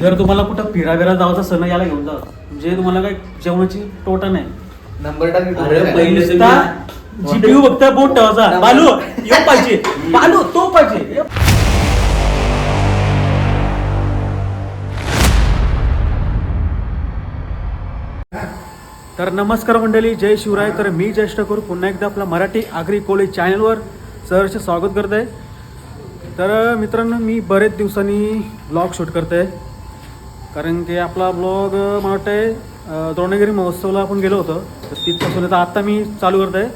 जर तुम्हाला कुठं फिरा फिरा जायचं असेल ना याला घेऊन जा. म्हणजे तुम्हाला काय जेवणाची टोटा नाही. नंबर टाक जीपीयू फक्त बोट ठेवायचा बालू यो पाहिजे. बालू तो पाहिजे. तर नमस्कार मंडळी जय शिवराय. तर मी ज्येष्ठ करू पुन्हा एकदा आपला मराठी आगरी कोळी चॅनलवर सहर्ष स्वागत करत आहे तर मित्रांनो मी बरेच दिवसांनी ब्लॉग शूट करत आहे कारण की आपला ब्लॉग मला वाटतं आहे द्रोणगिरी महोत्सवला आपण गेलो होतो. तर तिथपासून आता आत्ता मी चालू करत आहे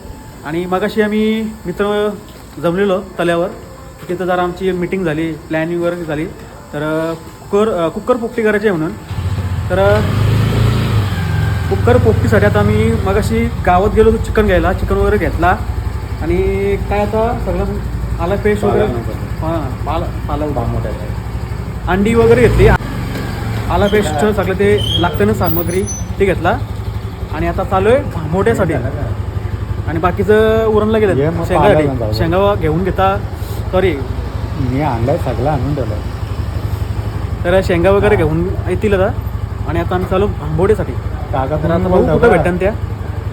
आणि मगाशी आम्ही मित्र जमलेलो तल्यावर तिथं जरा आमची मीटिंग झाली प्लॅनिंग वगैरे झाली. तर कुकर कुकर पोपटी करायची आहे म्हणून. तर कुकर पोपटीसाठी आता आम्ही मगाशी गावात गेलो होतो चिकन घ्यायला. चिकन वगैरे घेतला. आणि काय आता सगळं आला पेस्ट वगैरे? हां पाला पाला अंडी वगैरे घेतली. आला पेस्ट सगळं ते लागतं ना सामग्री. ते घेतला आणि आता चालू आहे मोठ्यासाठी. आणि बाकीचं उरणला गेलं. जाऊ. शेंगा घेऊन घेता. सॉरी मी आणलाय सगळं आणून ठेवलंय. तर शेंगा वगैरे घेऊन येतील आता. आणि आता आम्ही चालू बघू कुठं? भेटन त्या.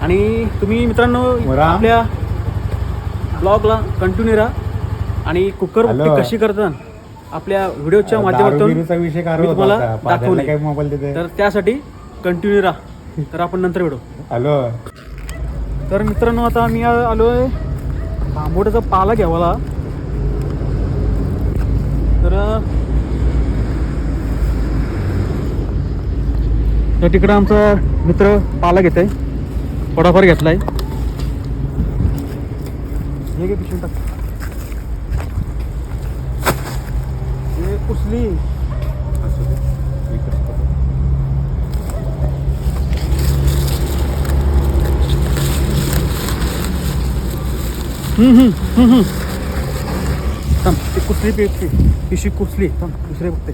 आणि तुम्ही मित्रांनो. आपल्या ब्लॉगला कंटिन्यू राहा. आणि कुकर. कशी करतात? आपल्या व्हिडिओच्या माध्यमातून विषय मी तुम्हाला दाखवली. काय मोबाईल देते तर त्यासाठी कंटिन्यू राहा. तर आपण नंतर भेटू. हॅलो. तर मित्रांनो आता आम्ही आ- आलोय बांबोड्याचा पाला घ्यावाला. तर तर तिकडं आमचा मित्र पाला घेत आहे थोडाफार घेतलाय. हे घे पिशवी टाक. हे कुसली हम्म, हम्म, हम्म, हम्म. थांब ती कुसली पिशवी पिशवी कुसली थांब दुसरे बघते.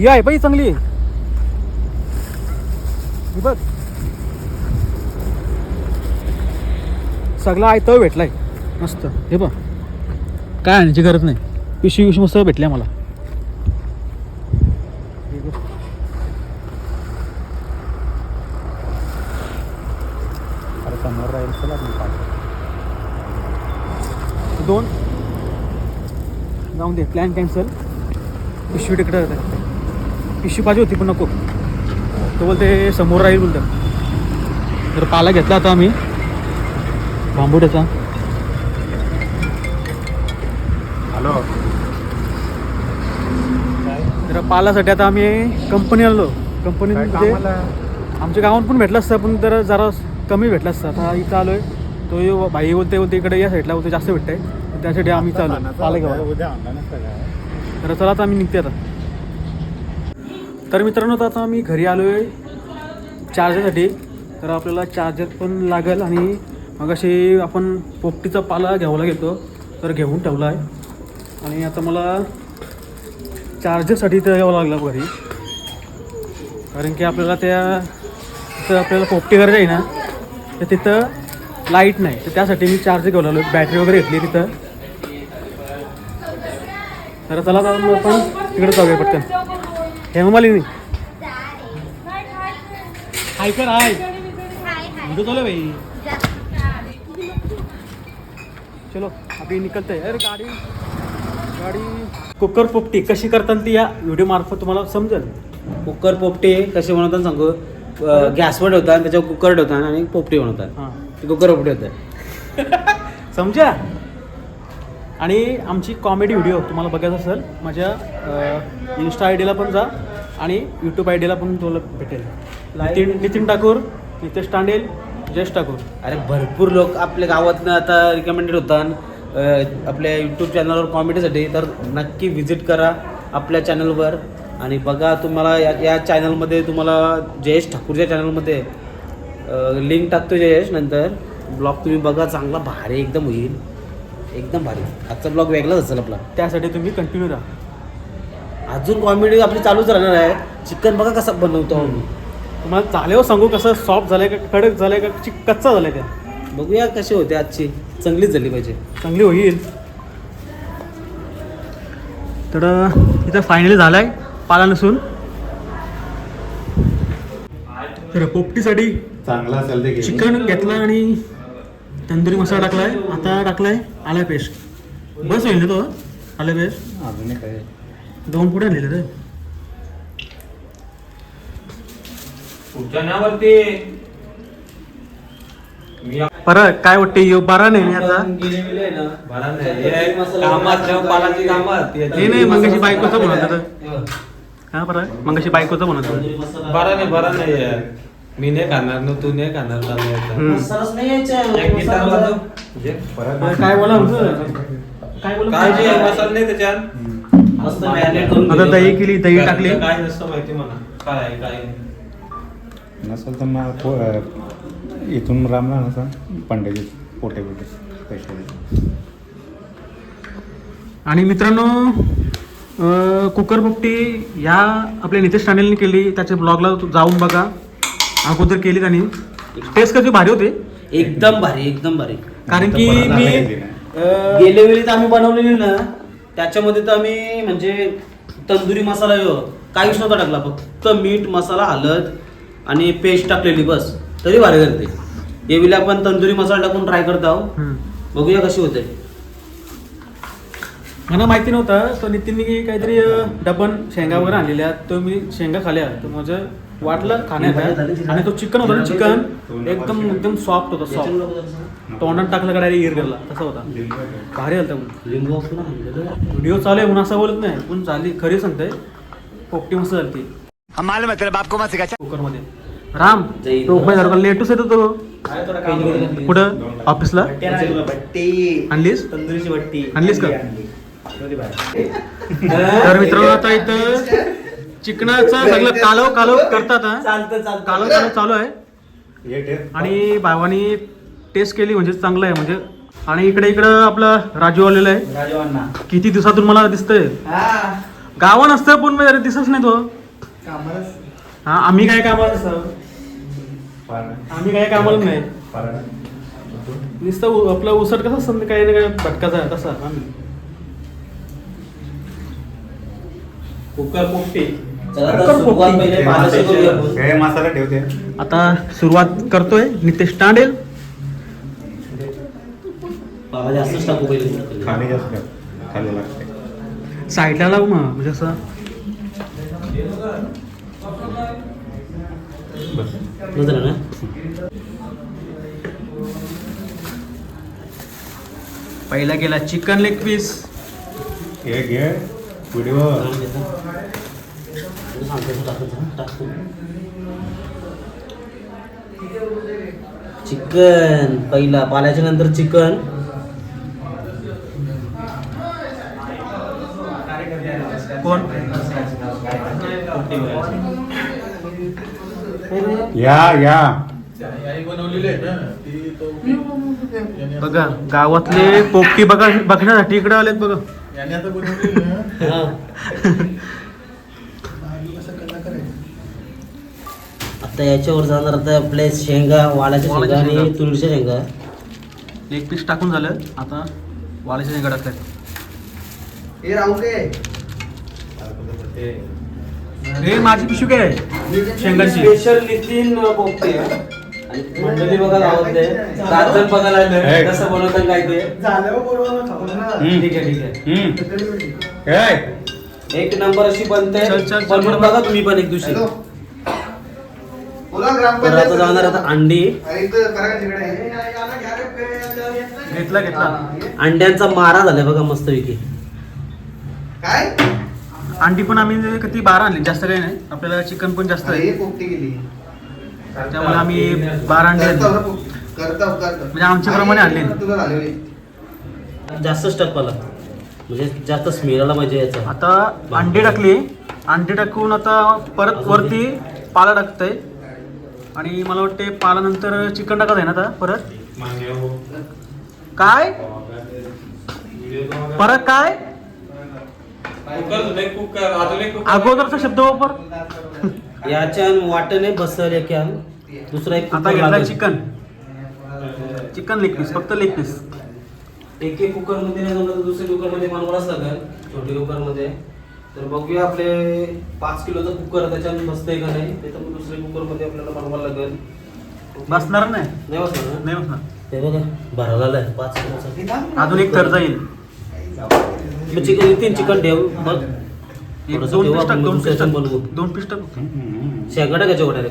ही आहे बाई चांगली. ही बघ. सगळा आयतं भेटलाय. मस्त. हे बघ. काय आणायची गरज नाही. पिशवी पिशवी मस्त भेटल्या मला. अरे समोर राहील दोन. जाऊन दे प्लॅन कॅन्सल पिशवी तिकडे पिशवी पाहिजे होती पण नको. तो बोलते समोर राहील बोलतात तर पाला घेतला आता आम्ही. बांबुड्याचा हॅलो तर पालासाठी आता आम्ही कंपनी आलो. कंपनी म्हणजे आमच्या गावात पण भेटलं असतं पण जरा जरा कमी भेटलं असतं. आता इथं आलोय. तो यो- भाई बोलते बोलते इकडे या साईडला बोलते जास्त भेटतंय. तर त्यासाठी आम्ही चालू पाला घ्यावा तर चला आता आम्ही निघते आता. तर मित्रांनो आता आता आम्ही घरी आलो आहे चार्जरसाठी. तर आपल्याला चार्जर पण लागेल आणि मग अशी आपण पोपटीचा पाला घ्यावा घेतो तर घेऊन ठेवला आहे आणि आता मला चार्जरसाठी तर यावं लागलं घरी कारण की आपल्याला त्या तिथं आपल्याला पोपटी करायची आहे ना तर तिथं लाइट नाही. तर त्यासाठी मी चार्ज घेऊन आलो बॅटरी वगैरे घेतली तिथं. तर चला आता आपण तिकडे जाऊया पटकन. हेममालिनी हाय कर हाय व्हिडिओ चालू आहे भाई. चलो अभी निकलते हैं. अरे गाडी गाडी कुकर पोपटी कशी करतात ती या व्हिडिओ मार्फत तुम्हाला समजेल. कुकर पोपटे कसे बनवतात सांगू? गॅसवर ठेवतात त्याच्यावर कुकर ठेवतात आणि पोपटी बनवतात हां. ते कुकर पोपटी होतात समजा. आणि आमची कॉमेडी व्हिडिओ तुम्हाला बघायचा असेल माझ्या इन्स्टा आय डीला पण जा आणि यूट्यूब आय डीला पण तुम्हाला भेटेल. नितीन नितीन ठाकूर नितेश तांडेल जयेश ठाकूर. अरे भरपूर लोक आपल्या गावातनं आता रिकमेंडेड होतात आपल्या यूट्यूब चॅनलवर कॉमेडीसाठी तर नक्की व्हिजिट करा आपल्या चॅनलवर आणि बघा तुम्हाला या या चॅनलमध्ये तुम्हाला जयेश ठाकूरच्या चॅनलमध्ये लिंक टाकतो जयेश नंतर. ब्लॉग तुम्ही बघा चांगला भारी एकदम होईल. एकदम भारी. आजचा ब्लॉग वेगळाच असेल आपला. त्यासाठी तुम्ही कंटिन्यू राहा. अजून कॉमेडी आपली चालूच राहणार आहे. चिकन बघा कसं बनवतो. आम्ही तुम्हाला झाल्यावर सांगू कसं सॉफ्ट झालंय का कडक झालंय का चिक कच्चा झालाय का? बघूया कसे होते आजची. चांगलीच झाली पाहिजे. चांगली होईल. तर इथं फायनली झालं आहे पाला नसून तर पोपटीसाठी चांगला असेल. चिकन घेतलं आणि तंदुरी मसाला टाकलाय. आता टाकलाय आला पेस्ट. बस होईल ना तो? आला पेस्ट? अजून आहे. दोन पुढे आणलेले रे उच्चारण्यावरती मी परत काय वाटते यो बारा नाही आहे बरा नाही नाही नाही मंगाशी बायकोचं म्हणत होतं. हा परत मंगाशी बायकोचं म्हणत होतं. बरा नाही बरा नाही आहे. मी नाही खाणार ना तू नाही खाणार चालू हम्म. मसालाच नाही यायचा. एक गिटार मसाला- वाजव. जे परत काय बोला आमचं? काय बोला काय जे मसाला नाही त्याच्यात. मस्त करून आता. दही केली दही टाकली. काय नसतं माहिती मला काय आहे काय? आहे. नसेल तर मग इथून रामला नसा पंड्याची पोटे पोटे पैसे. आणि मित्रांनो कुकर पोपटी ह्या आपल्या नितेश राणेलनी केली. त्याच्या ब्लॉगला जाऊन बघा. अगोदर केली त्यांनी. टेस्ट कशी भारी होते? एकदम भारी एकदम भारी. कारण की मी गेल्या वेळी तर आम्ही बनवलेली ना त्याच्यामध्ये तर आम्ही म्हणजे तंदुरी मसाला यो काहीच नव्हता टाकला फक्त मीठ मसाला हळद आणि पेस्ट टाकलेली बस. तरी भारी करते यावेळी आपण तंदुरी मसाला टाकून ट्राय करत आहोत हम्म. बघूया कशी होते. मला माहिती नव्हतं तर नितीनने काहीतरी डबन शेंगा वगैरे आणलेल्या तो मी शेंगा खाल्या. तर म्हणजे वाटलं खाण्यात आणि तो चिकन होता ना चिकन. एकदम एकदम सॉफ्ट होता सॉफ्ट तोंडात टाकलं का डायरेक्ट इर गेला. तसा होता. भारी आलता. व्हिडिओ चालू आहे म्हणून असं बोलत नाही. पण झाली खरी सांगते पोपटी मस्त झाली हम मालूम राम उभा झाला लेटूस येतो तो कुठं? ऑफिसला? आणलीस? तंदुरीची भट्टी आणलीस का? तर मित्रांनो आता इथं चिकनाचं सगळं कालव कालव करतात हा. कालव कालव चालू आहे. आणि भावानी टेस्ट केली म्हणजे चांगलं आहे म्हणजे. आणि इकडे इकडं आपलं राजू आलेलं आहे. किती दिवसातून मला दिसतंय. गावा नसतं पण मी दिसत नाही तो. हा आम्ही काय कामाला आम्ही काय कामाला नाही. नुसतं आपलं उसट कसं असतं ना, काही ना काही भटकाचा आहे तसा आम्ही. कुकर पोपटी. हे मसाला ठेवते. आता सुरुवात करतोय नितेश तांडेल. पावा जास्तच टाकू पहिले खाली जास्त कर. खाली लागते. साईडला लावू मग म्हणजे असं. पहिला गेला चिकन लेग पीस. हे घे व्हिडिओ चिकन पहिला पाल्याच्या नंतर चिकन. कोण? या या. बघा गावातले पोपटी बघा बघण्यासाठी इकडे आलेत बघा. हा. आता याच्यावर जाणार आता आपल्या शेंगा वालाच्या शेंगा आणि शेंगा. तुरीच्या शेंगा. लेग पीस टाकून झालं आता वालाच्या शेंगा टाकतात हे माझी पिशू काय आहे? शेंगाची. स्पेशल नितीन आणि मंडळी बघा गावातले गाजर बघायला आले. हे. कसं बनवतात काय ते? हम्म. ठीक आहे ठीक आहे. हम्म. हे. एक नंबर अशी बनते. चल, चल, चल, बनवून चल. बघा तुम्ही पण एक दिवशी. तर आता जाणार आता अंडी. घेतला घेतला. अंड्यांचा मारा झालाय बघा मस्त पैकी अंडी पण आम्ही किती बारा आणली जास्त काही नाही. आपल्याला चिकन पण जास्त आहे. त्यामुळे आम्ही बारा अंडी आणली. म्हणजे आमच्या प्रमाणे आणले. जास्तच टाकवाला म्हणजे जास्त स्मेल आला पाहिजे याचा. आता अंडी टाकली. अंडी टाकून आता परत वरती पाला टाकतंय. आणि मला वाटते पाल्यानंतर चिकन टाकत आहे ना आता परत? काय? परत काय कुकर जुने कुकर अजून एक कुकर अगोदरचा शब्द वापर. याच्या वाटणे बसल एका दुसरा एक आता कुकर घेतला. चिकन. चिकन लेग पीस फक्त लेग पीस एक एक कुकरमध्ये नाही जमलं तर दुसऱ्या कुकरमध्ये बनवायलाच लागेल छोटे कुकरमध्ये तर बघूया आपले पाच किलोचं कुकर त्याच्यात बसतंय का नाही? ते तर मग दुसऱ्या कुकरमध्ये आपल्याला बनवायला लागेल. बसणार नाही. नाही बसणार? नाही बसणार. ते बघा आहे पाच किलोचं. अजून एक थर जाईल. मग चिकन तीन चिकन ठेव मग एक दोन पीस टाक दोन मग पीस टाक. बनवू दोन पीस टाक. शेंगाडा का जेवढा रे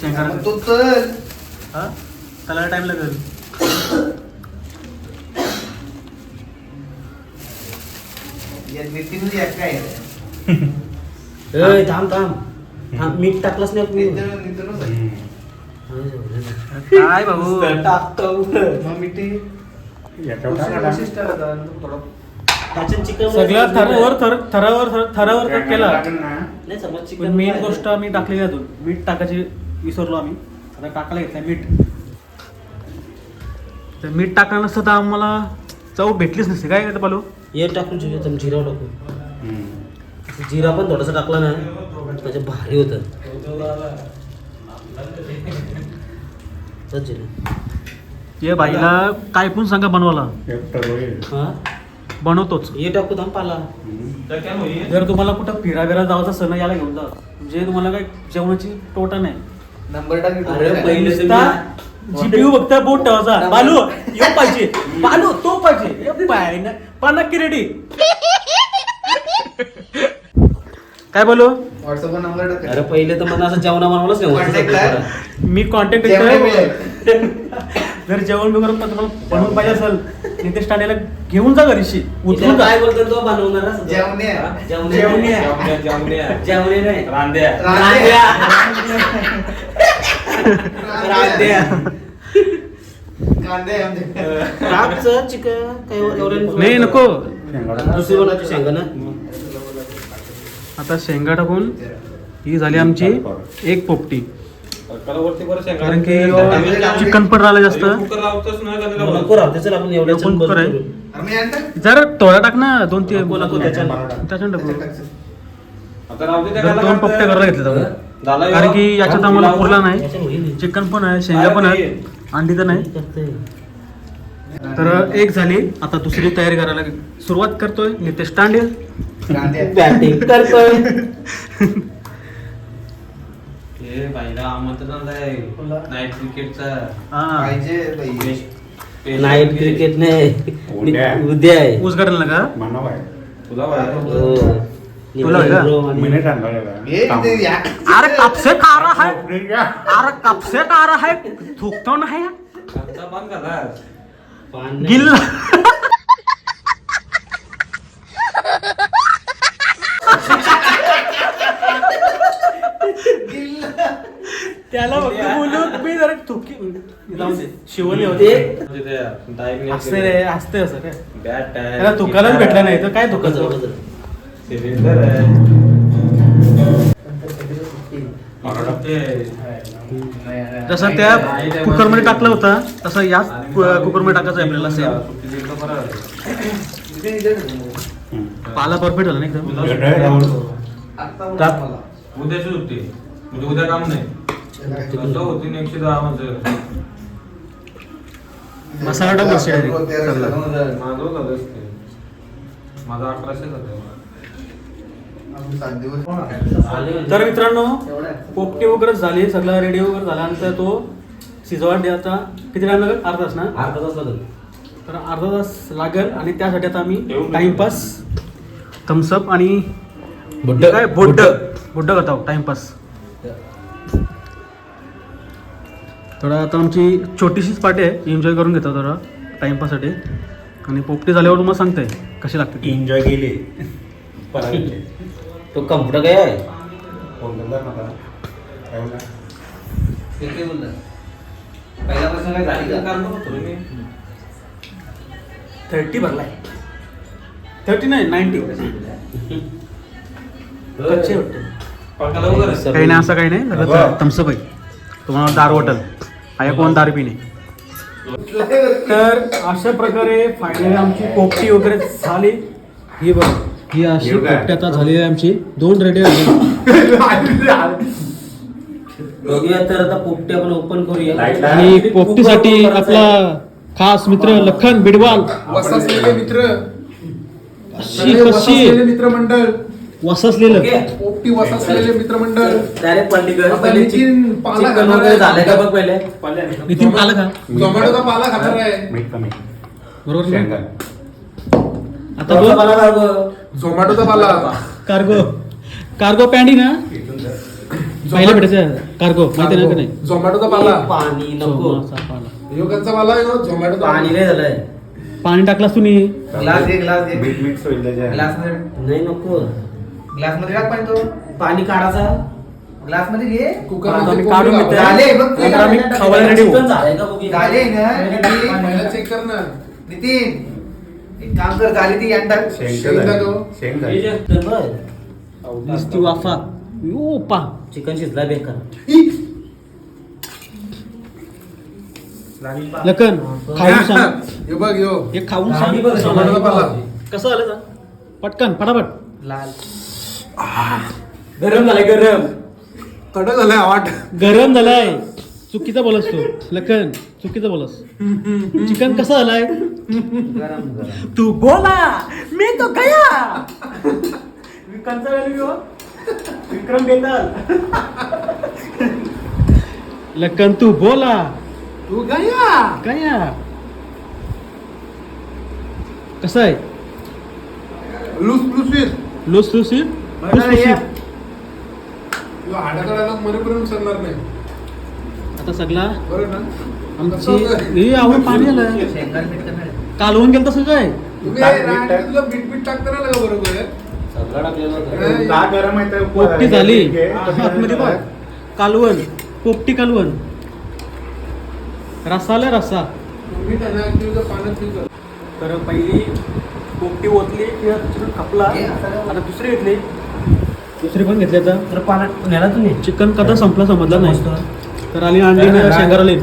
शेंगार हा? त्याला टाइम लागेल. ए, थांब थांब. थांब मीठ टाकलंच नाही काय भाऊ? टाकतो. याच्यावर टाका ना. त्याच्यात चिकन सगळं थरावर थर थरावर थर- थरावर तर केला. नाही समज पण चिकन मेन गोष्ट आम्ही टाकलेली अजून. मीठ टाकायची विसरलो आम्ही. आता टाकायला घेतलंय मीठ. तर मीठ टाकलं नसतं तर आम्हाला चव भेटलीच नसते. काय करतं पालू? हे टाकून जिरा जिरा टाकू हम्म. जिरा पण थोडासा टाकला ना त्याचे भारी होतं. जिरा. ये बाईला काय पण सांगा बनवायला. होईल. हा? बनवतोच. हे टाकू थांब पाला. जर तुम्हाला कुठं फिरा बिरा जायचं असं ना याला घेऊन जा. म्हणजे तुम्हाला काय जेवणाची तोटा नाही. अरे पहिले जीपीयू बघता बोट ठेवायचा बालू यो पाहिजे. बालू तो पाहिजे. यो पाय ना. पाना की रेडी काय बोलू? अरे पहिले तर मला असं जेवणा बनवलंच नाही. मी कॉन्टॅक्ट जर जेवण वगैरे पण तुम्हाला बनवून पाहिजे असेल नितेश ठाण्याला घेऊन जा घरीशी उतरून जा काय बोलतो तो बनवणार असं? जेवण्या. हा? जेवण्या. जेवण्या. जेवणे नाही रांद्या रांद्या. रांद्या. कांदे आमचे टाकचं चिकन काय एवढं नाही नको शेंगाडा. दुसरी बनवायची शेंगा ना आता शेंगा टाकून ही झाली आमची एक पोपटी कारण की चिकन पण राहिलं जास्त. नको आपण करूया. अरे मी आणतो जरा थोडा टाक ना दोन तीन नको, त्याच्यानं. टाकू. जर दोन. पोपट्या करायला ह्यो. कारण की याच्यात आम्हाला पुरला नाही. चिकन पण आहे शेंगा पण आहेत. अंडी तर नाही. तर एक झाली. आता दुसरी तयारी करायला सुरुवात करतोय. नितेश तांडेल करतोय. बाईला आमंत्रण आहे. नाईट क्रिकेटचा हा. नाईट क्रिकेट नाही. उद्या. उद्या आहे. गार्डनला का? मानव आहे. तुला? हो. हे. अरे कपसे खा रहा है अरे कपसे खा रहा है. थुकतो नाही. गिल्ला. त्याला फक्त बोलून मी जरा थुकी जाऊ दे. शिवली होते. म्हणजे असते रे असते असं काय? त्याला तुकालाच भेटला नाही तर काय तुकाचं. सिलेंडर जसं त्या कुकरमध्ये टाकलं होतं तसं याच कुकरमध्ये टाकायचं आहे आपल्याला सेम पाला परफेक्ट झाला नाही एकदम. उद्याची सुट्टी म्हणजे उद्या काम नाही. एकशे दहा मसाला हजार. माझं. तर मित्रांनो? पोपटी वगैरे झाली सगळं रेडी वगैरे झाल्यानंतर तो शिजवायला द्यायचा किती टाइम लागेल अर्धा तास ना अर्धा तास लागेल तर अर्धा तास लागेल आणि त्यासाठी आता आम्ही. टाइमपास थम्सअप आणि बुड्ड. काय बुड्ड बुड्ड करत आहोत टाइमपास थोडा आता आमची छोटीशीच पार्टी आहे. एन्जॉय करून घेतो थोडा टाइमपाससाठी. आणि पोपटी झाल्यावर तुम्हाला सांगते कशी लागते. एन्जॉय केली. तो कम्प्युटर काय आहे? फोन मला. थर्टी भरलाय. थर्टी नाही नाईन्टी काही नाही असं काही नाही. थम्सअप आहे. तुम्हाला दार वाटल. आहे कोण दार पिणे तर अशा प्रकारे फायनली आमची पोपटी वगैरे झाली. ही बघ ही अशी? पोपटी आता झालेली आहे आमची. दोन रेडी बघूया तर आता पोपटी आपण ओपन करूया. आणि पोपटीसाठी आपला खास मित्र लखन बिडवाल. मित्र. कशी कशी मित्रमंडळ वससलेलं. ओके पोपटी वसलेले मित्रमंडळ. डायरेक्ट पलटी कर आता पहिले नितीन पाला चिकन खाणार वगैरे आहे. झालंय का बघ पहिले? नितीन पाला खाणार आहे. मीठ कमी. बरोबर ना? आता बघ. मला काय बघ. झोमॅटोचा पाला. कार्गो कार्गो पॅन्टी ना? पहिलं भेटायचं. कार्गो माहिती नाही का नाही? झोमॅटोचा पाला. पाणी नको. सोमाचा पाला. योगांचा पाला आहे ना झोमॅटोचा पाणी नाही झालंय. पाणी टाकलास तुम्ही? ग्लास दे ग्लास त्याच्या ग्लास नाही नको. ग्लासमध्ये टाक पाणी तो. पाणी काढायचा. ग्लासमध्ये घे. कुकरमध्ये काढून कोंबडी घेते. लावा. झाले बघ ते. आता आम्ही झाले. खावायला ready होऊ. चिकन झालंय का बघू. झाले ना. नितीन पहिला चेक कर ना. नितीन एक काम कर झाली ती. शेंग हे. जे चिकन बघ. नुसती वाफा. यो पा. चिकन शिजला बेकार. लखन खाऊन सांग. हे बघ यो. हे खाऊन सांग. बघ, झोमॅटोचा पाला कसं आलं पटकन फटाफट लाल. गरम झालंय गरम. कडक झालंय आवाट गरम झालाय. चुकीचा बोलस तू लखन. चुकीचा बोलस. चिकन कसं झालाय? गरम गरम तू बोला. मी तो गया. व्हॅल्यू विक्रम बेंदाल लखन तू बोला. तू गया. गया. कसं आहे? लुस लुसीत लुसलुसीत लुसलुसीत यो. हाडाचा डायलॉग मरेपर्यंत सरणार नाही. आता सगळा? बरं ना? आमची? हे आवड पाणी आलं. शेंगाल मीठ करणार आहे. कालवून गेलं तसं काय? तुम्ही टाक, मीठ रांडे टाक. तुला बीट बीट टाकता ना का बरोबर सगळं टाकलेलं होतं. नाही. दहा गरम आहे तर पोपटी झाली. आतमध्ये बघ. कालवण. पोपटी कालवण. रस्सा आला रस्सा मीठ तर पाण्यात फिल कर तर पहिली पोपटी ओतली किंवा चिकन खपला? आता दुसरी घेतली. दुसरी पण घेतली आता. तर पाण्यात नेला तुम्ही? चिकन कदा संपला समजला. नाही. तर आली अंडी शेंगार आली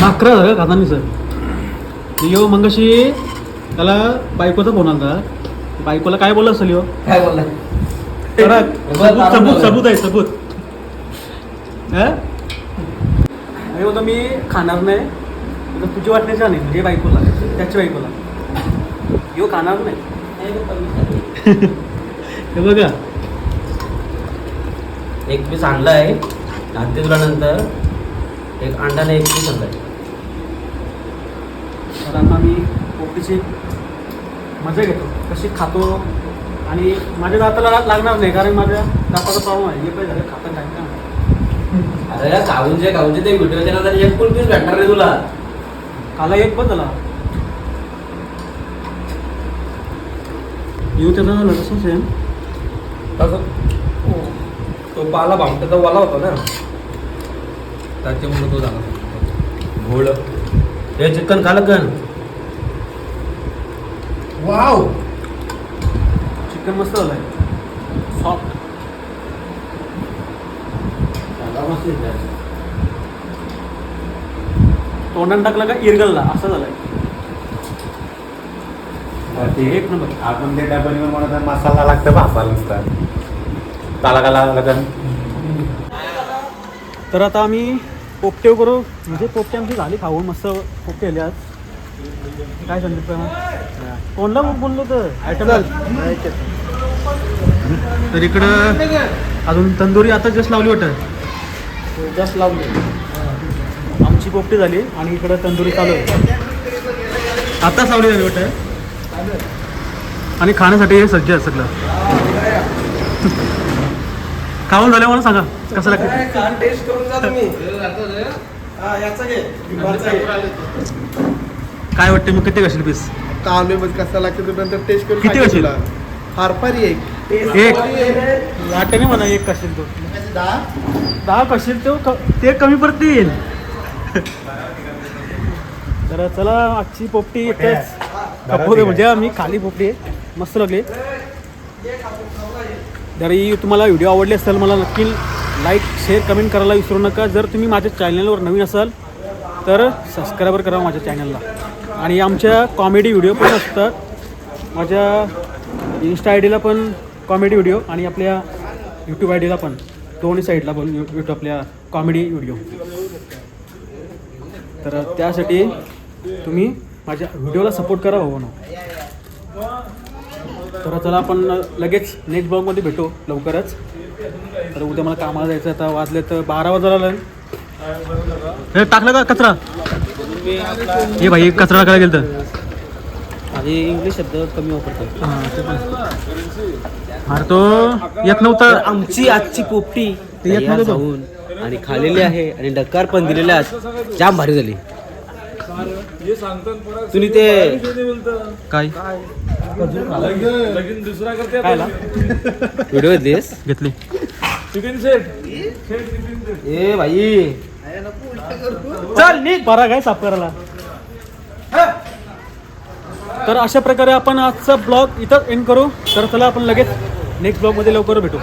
भाकरा झालं खातानी सर. यो मंगशी त्याला बायकोचा फोन आला बायकोला काय बोलला असेल यो? काय बोलला? सबूत सबूत आहे सबूत. हं? मी होतं मी खाणार नाही. तर तुझी वाटण्याची नाही म्हणजे बायकोला त्याच्या बायकोला. यो खाणार नाही. हे बघा. एक पीस आणलाय. घालते तुला नंतर. एक अंडाने एक पीस आणलाय. तर आता मी पोपटीची मजा घेतो. कशी खातो आणि माझ्या दाताला लागणार नाही कारण माझ्या दाताचा प्रॉब्लेम आहे. हे पण झालं खाता काय का अरे या काऊंचे काऊंचे ते व्हिडिओच्या नंतर एक पण पीस भेटणार रे तुला. काला एक पण झाला. येऊ त्याचा झालं कसं सेम तो पाला भामट्याचा वाला होता ना. त्याच्यामुळे तो झाला. घोळ. हे चिकन खालं कन वाव. चिकन मस्त झालंय. सॉफ्ट तोंडात टाकलं का? इरगलला असं झालंय. ते एक नंबर आपण ते डब्यावर म्हणत मसाला लागतं भासाला नुसता. काला काला लागत तर? आता आम्ही पोपटे करू. म्हणजे पोपटे आमची झाली खाऊन मस्त पोपटे आले आज. काय संदीप कोणला बोललो तर? आयटम तर इकडं अजून तंदुरी आता जस्ट लावली वाटत. जस्ट लावली आमची पोपटी झाली आणि इकडं तंदुरी चालू आहे. आताच लावली झाली वाटत. आणि खाण्यासाठी हे सज्ज आहे सगळं. खाऊन झालं मला सांगा कसं लागतं? टेस्ट करून जा तुम्ही. काय वाटतं मग किती कशील पीस कावले मग कसा लागतो ते नंतर टेस्ट करून किती? तुला. हारपारी एक. एक. वाटतं नाही मला एक कशील तो. दहा कशील तो क- ते कमी पडतील. तर चला आजची पोपटी इथेच. खपवते म्हणजे आम्ही खाली पोपटी आहे. मस्त लागले. जर ही तुम्हाला व्हिडिओ आवडले असेल मला नक्की लाईक शेअर कमेंट करायला विसरू नका. जर तुम्ही माझ्या चॅनलवर नवीन असाल तर सबस्क्राईबर करा माझ्या चॅनलला आणि आमच्या कॉमेडी व्हिडिओ पण असतात. माझ्या इन्स्टा आय डीला पण कॉमेडी व्हिडिओ आणि आपल्या यूट्यूब आय डीला पण. दोन्ही साईडला पण यूट्यूब आपल्या कॉमेडी व्हिडिओ तर त्यासाठी तुम्ही माझ्या व्हिडिओला सपोर्ट करा भाऊ तर चला आपण लगेच नेक्स्ट ब्लॉगमध्ये भेटू लवकरच. तर उद्या मला कामाला जायचं. आता वाजले तर बारा वाजायला आलं हे टाकलं का कचरा? हे भाई कचरा टाकायला गेलं तर आणि इंग्लिश शब्द कमी वापरतो हां ते पण अरे तो येत नव्हता. आमची आजची पोपटी येत नव्हतं. आणि खालेली आहे आणि डकार पण दिलेले आज जाम भारी झाली. तुम्ही ते काय? काय? ला? व्हिडिओ घेतलीस? घेतली. ए? भाई. चल नीट बरा काय साफ करायला. तर अशा प्रकारे आपण आजचा ब्लॉग इथं एंड करू. तर चला आपण लगेच नेक्स्ट ब्लॉगमध्ये लवकर भेटू.